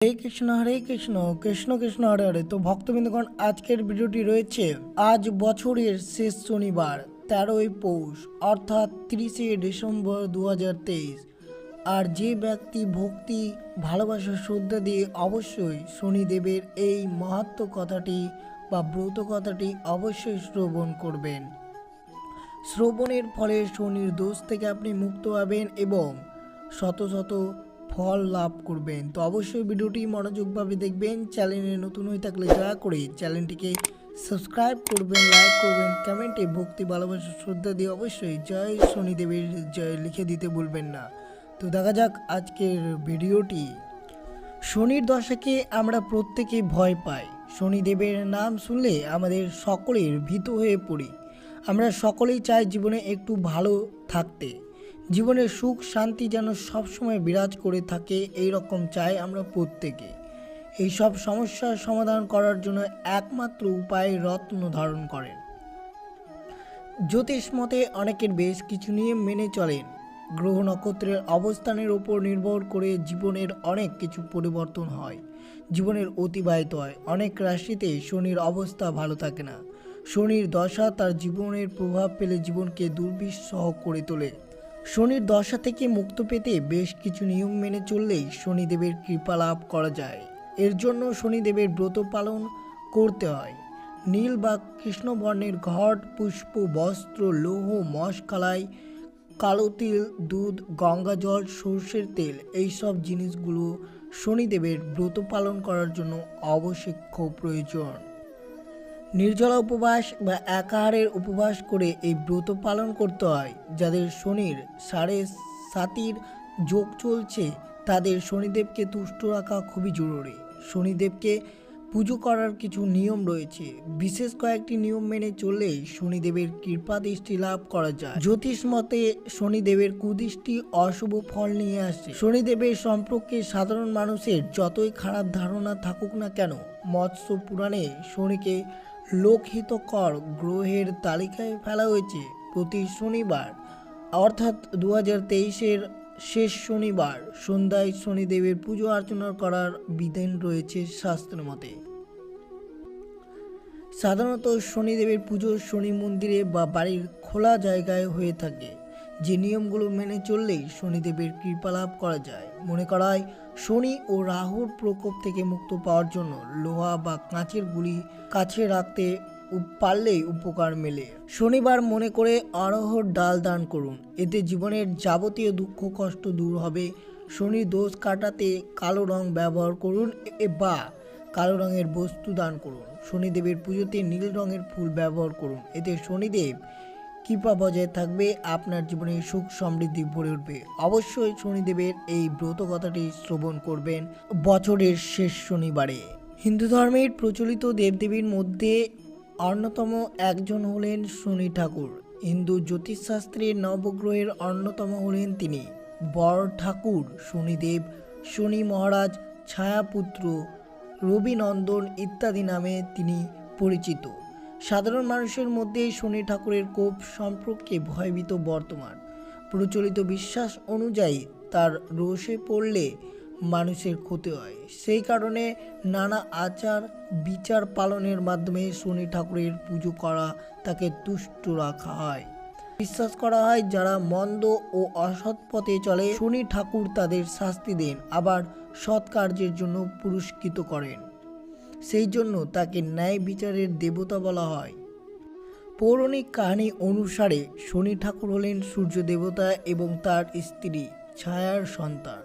হরে কৃষ্ণ হরে কৃষ্ণ কৃষ্ণ কৃষ্ণ, হরে হরে। তো ভক্তবৃন্দগণ, আজকের ভিডিওটি রয়েছে আজ বছরের শেষ শনিবার, তেরোই পৌষ, অর্থাৎ তিরিশে ডিসেম্বর দু হাজার তেইশ। আর যে ব্যক্তি ভক্তি, ভালোবাসা, শ্রদ্ধা দিয়ে অবশ্যই শনিদেবের এই মহাত্ম কথাটি বা ব্রত কথাটি অবশ্যই শ্রবণ করবেন। শ্রবণের ফলে শনির দোষ থেকে আপনি মুক্ত হবেন এবং শত শত ফল লাভ করবেন। তো অবশ্যই ভিডিওটি মনোযোগভাবে দেখবেন। চ্যানেলে নতুন হয়ে থাকলে দয়া করে চ্যানেলটিকে সাবস্ক্রাইব করবেন, লাইক করবেন, কমেন্টে ভক্তি, ভালোবাসা, শ্রদ্ধা দিয়ে অবশ্যই জয় শনিদেবের জয় লিখে দিতে ভুলবেন না। তো দেখা যাক আজকের ভিডিওটি। শনির দশাকে আমরা প্রত্যেকেই ভয় পাই। শনিদেবের নাম শুনলে আমাদের সকলের ভীত হয়ে পড়ি। আমরা সকলেই চাই জীবনে একটু ভালো থাকতে। জীবনের সুখ, শান্তি যেন সবসময় বিরাজ করে থাকে এই রকম চাই আমরা প্রত্যেকে। এই সব সমস্যার সমাধান করার জন্য একমাত্র উপায় রত্ন ধারণ করেন। জ্যোতিষ মতে অনেকের বেশ কিছু নিয়ম মেনে চলেন। গ্রহ নক্ষত্রের অবস্থানের উপর নির্ভর করে জীবনের অনেক কিছু পরিবর্তন হয়। জীবনের অতিবাহিত হয়। অনেক রাশিতে শনির অবস্থা ভালো থাকে না। শনির দশা তার জীবনের প্রভাব পেলে জীবনকে দুর্বিষহ করে তোলে। শনির দশা থেকে মুক্ত পেতে বেশ কিছু নিয়ম মেনে চললেই শনিদেবের কৃপা লাভ করা যায়। এর জন্য শনিদেবের ব্রত পালন করতে হয়। নীল বা কৃষ্ণবর্ণের ঘট, পুষ্প, বস্ত্র, লৌহ মশকালাই কালো তিল, দুধ, গঙ্গা জল, সর্ষের তেল, এই সব জিনিসগুলো শনিদেবের ব্রত পালন করার জন্য আবশ্যক প্রয়োজন। নির্জলা উপবাস বা একাহারের উপবাস করে এই ব্রত পালন করতে হয়, যাদের শনির সাড়ে সাতির যোগ চলছে, তাদের শনিদেবকে তুষ্ট রাখা খুবই জরুরি। শনিদেবকে পুজো করার কিছু নিয়ম রয়েছে। বিশেষ কয়েকটি নিয়ম মেনে চললেই শনিদেবের কৃপা দৃষ্টি লাভ করা যায়। জ্যোতিষ মতে, শনিদেবের কুদৃষ্টি অশুভ ফল নিয়ে আসে। শনিদেবের সম্পর্কে সাধারণ মানুষের যতই খারাপ ধারণা থাকুক না কেন, মৎস্য পুরাণে শনিকে লোকহিতকর গ্রহের তালিকায় ফেলা হয়েছে প্রতি শনিবার। অর্থাৎ দু হাজার শেষ শনিবার সন্ধ্যায় শনিদেবের পুজো অর্চনা করার বিধান রয়েছে শাস্ত্র মতে। সাধারণত শনিদেবের পুজো শনি মন্দিরে বা বাড়ির খোলা জায়গায় হয়ে থাকে। যে নিয়মগুলো মেনে চললেই শনিদেবের কৃপা লাভ করা যায়। মনে করা হয় শনি ও রাহুর প্রকোপ থেকে মুক্ত পাওয়ার জন্য লোহা বা কাঁচের গুলি কাছে রাখতে পারলেই উপকার মেলে। শনিবার মনে করে অরহর ডাল দান করুন। এতে জীবনের যাবতীয় দুঃখ, কষ্ট দূর হবে। শনি দোষ কাটাতে কালো রং ব্যবহার করুন বা কালো রঙের বস্তু দান করুন। শনিদেবের পুজোতে নীল রঙের ফুল ব্যবহার করুন। এতে শনিদেব কৃপা বজায় থাকবে আপনার জীবনে সুখ সমৃদ্ধি ভরে উঠবে। অবশ্যই শনিদেবের এই ব্রত কথাটি শ্রবণ করবেন বছরের শেষ শনিবারে। হিন্দু ধর্মের প্রচলিত দেবদেবীর মধ্যে অন্যতম একজন হলেন শনি ঠাকুর। হিন্দু জ্যোতিষশাস্ত্রের নবগ্রহের অন্যতম হলেন তিনি। বর ঠাকুর, শনিদেব, শনি মহারাজ, ছায়াপুত্র, রবিনন্দন ইত্যাদি নামে তিনি পরিচিত। সাধারণ মানুষের মধ্যে শনি ঠাকুরের কোপ সম্পর্কে ভয়ভীত বর্তমান। প্রচলিত বিশ্বাস অনুযায়ী তার রোষে পড়লে মানুষের ক্ষতি হয়। সেই কারণে নানা আচার, বিচার পালনের মাধ্যমে শনি ঠাকুরের পুজো করা তাকে তুষ্ট রাখা হয়। বিশ্বাস করা হয় যারা মন্দ ও অসৎ পথে চলে, শনি ঠাকুর তাদের শাস্তি দেন, আবার সৎ কার্যের জন্য পুরস্কৃত করেন। সেই জন্য তাকে ন্যায় বিচারের দেবতা বলা হয়। পৌরাণিক কাহিনী অনুসারে শনি ঠাকুর হলেন সূর্য দেবতা এবং তার স্ত্রী, ছায়ার সন্তান।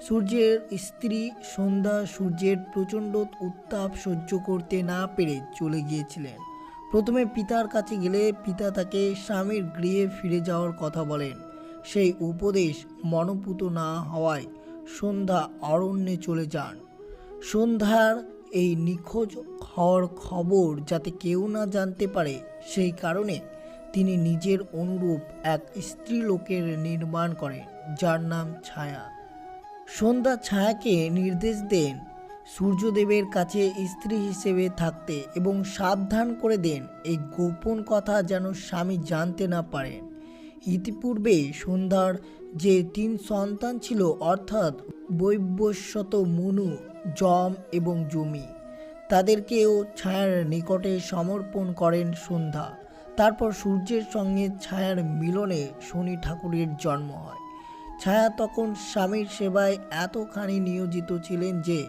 সূর্যের স্ত্রী সন্ধ্যা সূর্যের প্রচণ্ড উত্তাপ সহ্য করতে না পেরে চলে গিয়েছিলেন। প্রথমে পিতার কাছে গেলে পিতা তাকে স্বামীর গৃহে ফিরে যাওয়ার কথা বলেন। সেই উপদেশ মনোপুত না হওয়ায় সন্ধ্যা অরণ্যে চলে যান। সন্ধ্যার এই নিখোঁজ হওয়ার খবর যাতে কেউ না জানতে পারে, সেই কারণে তিনি নিজের অনুরূপ এক স্ত্রী লোকের নির্মাণ করেন, যার নাম ছায়া। সন্ধ্যা ছায়াকে নির্দেশ দেন সূর্যদেবের কাছে স্ত্রী হিসেবে থাকতে এবং সাবধান করে দেন এই গোপন কথা যেন স্বামী জানতে না পারেন। ইতিপূর্বে সন্ধ্যার যে তিন সন্তান ছিল, অর্থাৎ বৈবস্বত মনু, জম এবং জমি। তাদেরকেও ছায়ার নিকটে সমর্পণ করেন সন্ধ্যা। তারপর সূর্যের সঙ্গে ছায়ার মিলনে শনি ঠাকুরের জন্ম হয়। ছায়া তখন স্বামীর সেবায় এতখানি নিয়োজিত ছিলেন যে,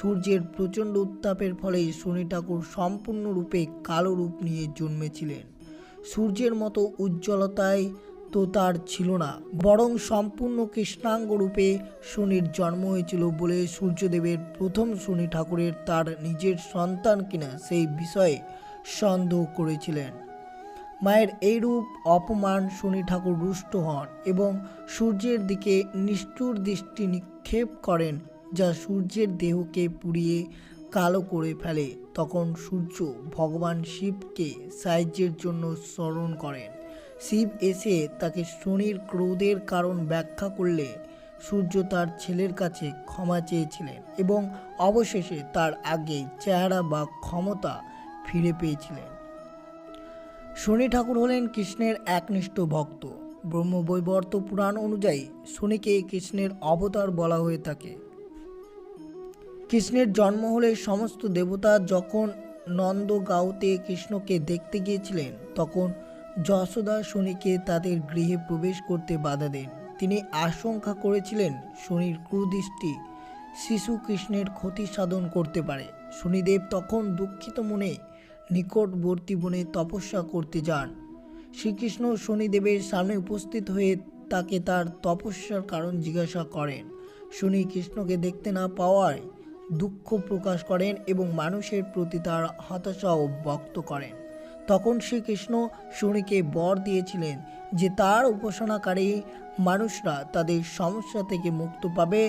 সূর্যের প্রচণ্ড উত্তাপের ফলে শনি ঠাকুর সম্পূর্ণরূপে কালো রূপ নিয়ে জন্মেছিলেন। সূর্যের মতো উজ্জ্বলতায় তো তার ছিল না, বরং সম্পূর্ণ কৃষ্ণাঙ্গ রূপে শনির জন্ম হয়েছিল বলে সূর্যদেবের প্রথম শনি ঠাকুরের তার নিজের সন্তান কিনা সেই বিষয়ে সন্দেহ করেছিলেন। মায়ের এইরূপ অপমান শনি ঠাকুর রুষ্ট হন এবং সূর্যের দিকে নিষ্ঠুর দৃষ্টি নিক্ষেপ করেন, যা সূর্যের দেহকে পুড়িয়ে কালো করে ফেলে। তখন সূর্য ভগবান শিবকে সাহায্যের জন্য স্মরণ করেন। শিব এসে তাকে শনির ক্রোধের কারণ ব্যাখ্যা করলে সূর্য তার ছেলের কাছে ক্ষমা চেয়েছিলেন এবং অবশেষে তার আগে চেহারা বা ক্ষমতা ফিরে পেয়েছিলেন। শনি ঠাকুর হলেন কৃষ্ণের একনিষ্ঠ ভক্ত। ব্রহ্মবৈবর্ত পুরাণ অনুযায়ী শনিকে কৃষ্ণের অবতার বলা হয়ে থাকে। কৃষ্ণের জন্ম হলে সমস্ত দেবতা যখন নন্দ নন্দগাঁওতে কৃষ্ণকে দেখতে গিয়েছিলেন, তখন যশোদা শনিকে তাদের গৃহে প্রবেশ করতে বাধা দেন। তিনি আশঙ্কা করেছিলেন শনির ক্রুদৃষ্টি শিশু কৃষ্ণের ক্ষতি সাধন করতে পারে। শনিদেব তখন দুঃখিত মনে নিকটবর্তী বনে তপস্যা করতে যান। শ্রীকৃষ্ণ শনিদেবের সামনে উপস্থিত হয়ে তাকে তার তপস্যার কারণ জিজ্ঞাসা করেন। শনি কৃষ্ণকে দেখতে না পাওয়ায় দুঃখ প্রকাশ করেন এবং মানুষের প্রতি তার হতাশাও ব্যক্ত করেন। তখন শ্রীকৃষ্ণ শনিকে বর দিয়েছিলেন যে তার উপাসনাকারী মানুষরা তাদের সমস্যা থেকে মুক্ত পাবে।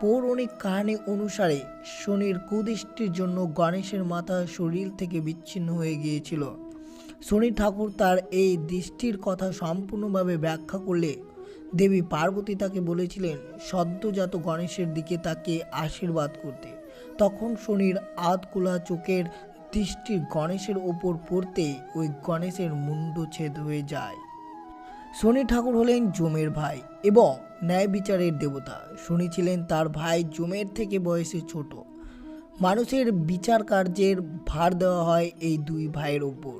পৌরাণিক কাহিনী অনুসারে শনির কুদৃষ্টির জন্য গণেশের মাথা শরীর থেকে বিচ্ছিন্ন হয়ে গিয়েছিল। শনি ঠাকুর তার এই দৃষ্টির কথা সম্পূর্ণভাবে ব্যাখ্যা করলে দেবী পার্বতী তাকে বলেছিলেন, সদ্যজাত গণেশের দিকে তাকে আশীর্বাদ করতে। তখন শনির আধকুলা চোখের দৃষ্টি গণেশের ওপর পড়তে ওই গণেশের মুন্ডচ্ছেদ হয়ে যায়। শনি ঠাকুর হলেন জমের ভাই এবং ন্যায় বিচারের দেবতা। শনি ছিলেন তার ভাই জমের থেকে বয়সে ছোট। মানুষের বিচার কার্যের ভার দেওয়া হয় এই দুই ভাইয়ের ওপর।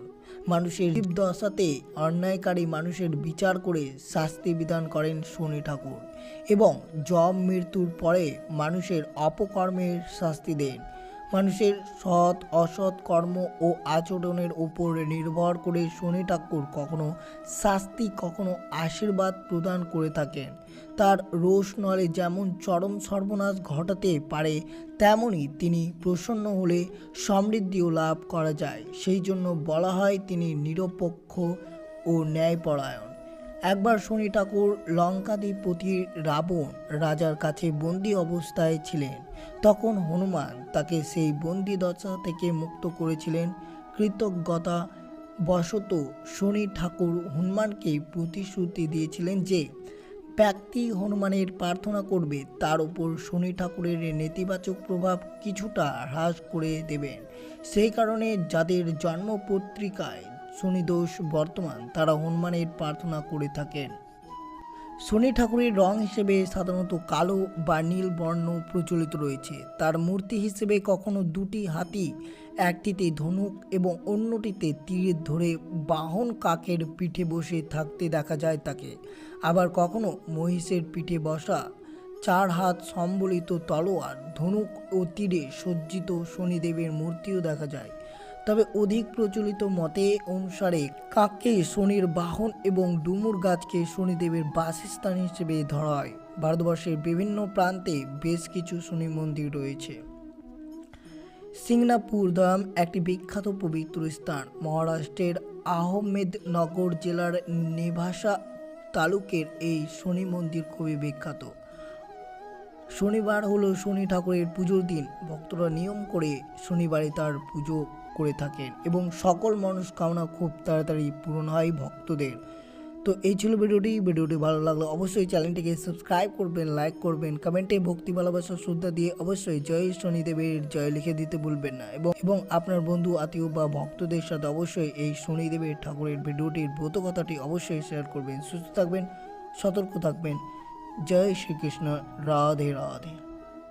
মানুষের দশাতে অন্যায়কারী মানুষের বিচার করে শাস্তি বিধান করেন শনি ঠাকুর এবং জব মৃত্যুর পরে মানুষের অপকর্মের শাস্তি দেন। মানুষের সৎ, অসৎ কর্ম ও আচরণের উপর নির্ভর করে শনি ঠাকুর কখনো শাস্তি, কখনো আশীর্বাদ প্রদান করে থাকেন। তার রোষ নলে যেমন চরম সর্বনাশ ঘটাতে পারে, তেমনি তিনি প্রসন্ন হলে সমৃদ্ধিও লাভ করা যায়। সেই জন্য বলা হয় তিনি নিরপেক্ষ ও ন্যায়পরায়ণ। একবার শনি ঠাকুর লঙ্কাধিপতি রাবণ রাজার কাছে বন্দি অবস্থায় ছিলেন। তখন হনুমান তাকে সেই বন্দি দশা থেকে মুক্ত করেছিলেন। কৃতজ্ঞতা বশত শনি ঠাকুর হনুমানকে প্রতিশ্রুতি দিয়েছিলেন যে, ব্যক্তি হনুমানের প্রার্থনা করবে, তার উপর শনি ঠাকুরের নেতিবাচক প্রভাব কিছুটা হ্রাস করে দেবেন। সেই কারণে যাদের জন্ম পত্রিকায় শনিদোষ বর্তমান, তারা হনুমানের প্রার্থনা করে থাকেন। শনি ঠাকুরের রং হিসেবে সাধারণত কালো বা নীল বর্ণ প্রচলিত রয়েছে। তার মূর্তি হিসেবে কখনো দুটি হাতি, একটিতে ধনুক এবং অন্যটিতে তীর ধরে বাহন কাকের পিঠে বসে থাকতে দেখা যায় তাকে। আবার কখনো মহিষের পিঠে বসা, চার হাত সম্বলিত তলোয়ার, ধনুক ও তীরে সজ্জিত শনিদেবের মূর্তিও দেখা যায়। তবে অধিক প্রচলিত মতে অনুসারে কাককে শনির বাহন এবং ডুমুর গাছকে শনিদেবের বাসস্থান হিসেবে ধরা হয়। ভারতবর্ষের বিভিন্ন প্রান্তে বেশ কিছু শনি মন্দির রয়েছে। সিংনাপুর ধাম একটি বিখ্যাত পবিত্র স্থান। মহারাষ্ট্রের আহমেদনগর জেলার নেভাসা তালুকের এই শনি মন্দির খুবই বিখ্যাত। শনিবার হলো শনি ঠাকুরের পুজোর দিন। ভক্তরা নিয়ম করে শনিবারে তার পুজো করে থাকেন এবং সকল মনস্কামনা খুব তাড়াতাড়ি পূরণ হয় ভক্তদের। তো এই ছিল ভিডিওটি। ভিডিওটি ভালো লাগল অবশ্যই চ্যানেলটিকে সাবস্ক্রাইব করবেন, লাইক করবেন, কমেন্টে ভক্তি, ভালোবাসা, শ্রদ্ধা দিয়ে অবশ্যই জয় শনিদেবের জয় লিখে দিতে ভুলবেন না এবং এবং আপনার বন্ধু, আত্মীয় বা ভক্তদের সাথে অবশ্যই এই শনিদেবের ঠাকুরের ভিডিওটির ব্রত কথাটি অবশ্যই শেয়ার করবেন। সুস্থ থাকবেন, সতর্ক থাকবেন। জয় শ্রীকৃষ্ণ। রাধে রাধে।